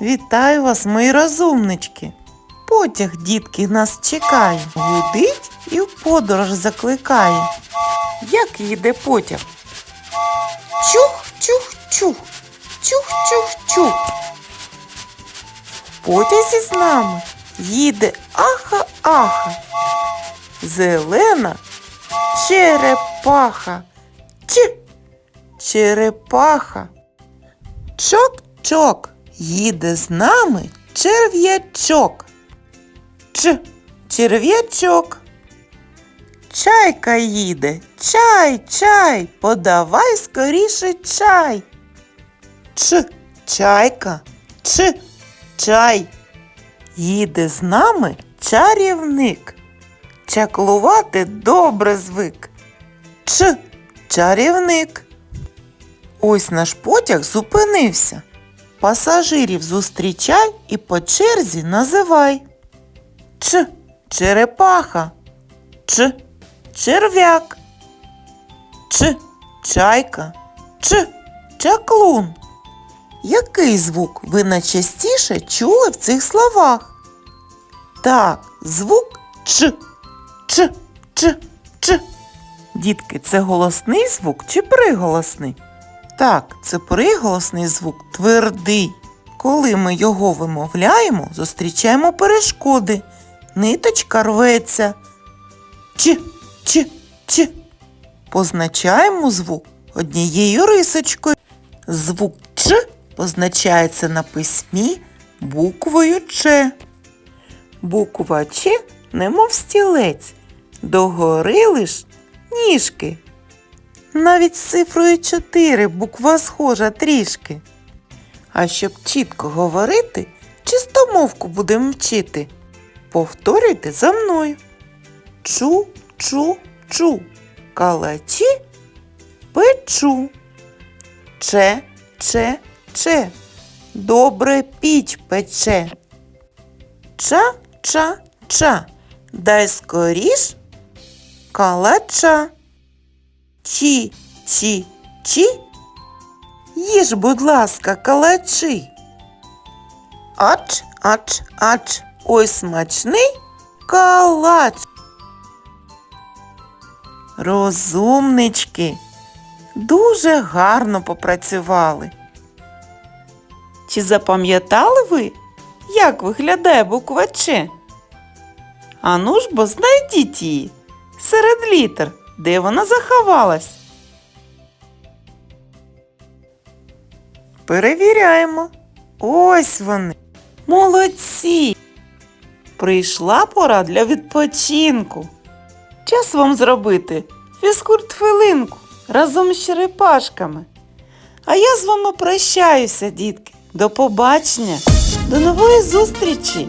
Вітаю вас, мої розумнички. Потяг, дітки, нас чекає. Гудить і в подорож закликає. Як їде потяг? Чух, чух, чух. Чух, чух, чух. В потязі з нами їде аха-аха. Зелена черепаха. Ч. Черепаха. Чок-чок. Їде з нами черв'ячок. Ч. Черв'ячок. Чайка їде. Чай, чай. Подавай скоріше чай. Ч. Чайка. Ч. Чай. Їде з нами чарівник. Чаклувати добре звик. Ч. Чарівник. Ось наш потяг зупинився. Пасажирів зустрічай і по черзі називай. Ч. Черепаха. Ч. Черв'як. Ч. Чайка. Ч. Чаклун. Який звук ви найчастіше чули в цих словах? Так, звук Ч. Ч. Ч. Ч. Дітки, це голосний звук чи приголосний? Так, це приголосний звук твердий. Коли ми його вимовляємо, зустрічаємо перешкоди. Ниточка рветься. Ч, ч, ч. Позначаємо звук однією рисочкою. Звук Ч позначається на письмі буквою Ч. Буква Ч, немов стілець, догори лиш ніжки. Навіть з цифрою 4 буква схожа трішки. А щоб чітко говорити, чистомовку будемо вчити. Повторюйте за мною. Чу, чу, чу. Калачі печу. Че, че, че. Добре піч пече. Ча, ча, ча. Дай скоріш калача. Чі, чі, чі. Їж, будь ласка, калачі. Ач, ач, ач. Ой смачний калач. Розумнички. Дуже гарно попрацювали. Чи запам'ятали ви, як виглядає буква Ч? Ану ж бо знайдіть її серед літер, де вона заховалась. Перевіряємо. Ось вони. Молодці. Прийшла пора для відпочинку. Час вам зробити фізкульт хвилинку разом з черепашками. А я з вами прощаюся, дітки. До побачення, до нової зустрічі!